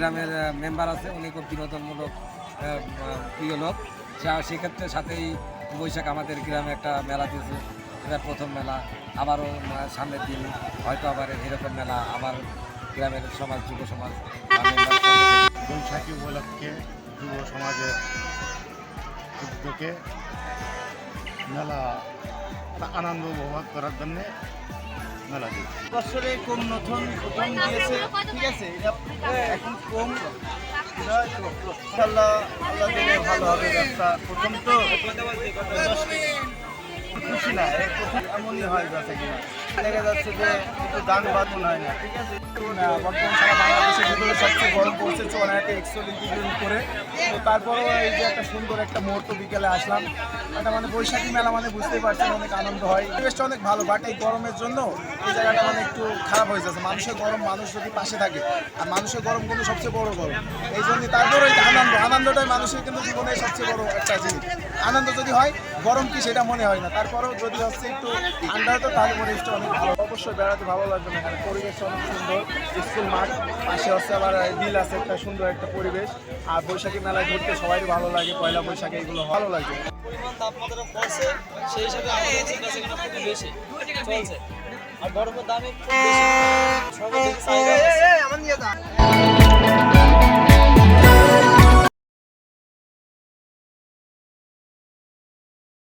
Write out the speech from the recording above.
Member আছে, উনি খুব বিনোদনমূলক প্রিয় লোক। সে- সেক্ষেত্রে সাথেই বৈশাখ আমাদের গ্রামে একটা মেলা দিয়েছে। এটা প্রথম মেলা, আবারও সামনের দিন হয়তো আবার এরকম মেলা আবার গ্রামের সমাজ, যুব সমাজ বৈশাখী উপলক্ষে যুব সমাজের উদ্যোগে মেলা আনন্দ উপভোগ করার জন্য মেলা বছরে নতুন প্রথম দিয়েছে। ঠিক আছে, এটা এখন কম। হবে ব্যবসা। প্রথম তো খুশি না এমনই হয় যাচ্ছে কিনা। উপরে। তো তারপরেও এই যে একটা সুন্দর একটা মুহূর্ত বিকেলে আসলাম। মানে বৈশাখী মেলা মানে বুঝতেই পারছেন, অনেক আনন্দ হয়। অনেক ভালো বাট এই গরমের জন্য এই জায়গাটা মানে একটু খারাপ হয়ে যাচ্ছে। মানুষের গরম, মানুষ যদি পাশে থাকে, আর মানুষের গরম কিন্তু সবচেয়ে বড় গরম। এই জন্য তারপরে আনন্দ, আনন্দটাই মানুষের কিন্তু জীবনের সবচেয়ে বড় একটা জিনিস। আনন্দ যদি হয়, গরম কি সেটা মনে হয় না। তারপরেও যদি হচ্ছে একটু ঠান্ডা হতো তাহলে অনেক ভালো অবশ্যই বেড়াতে ভালো লাগবে না এখানে পরিবেশ অনেক সুন্দর। স্কুল মাঠ পাশে হচ্ছে আবার বিল আছে, একটা সুন্দর একটা পরিবেশ। আর বৈশাখী মেলায় ঘুরতে সবারই ভালো লাগে, পয়লা বৈশাখে এগুলো ভালো লাগে। সেই হিসাবে।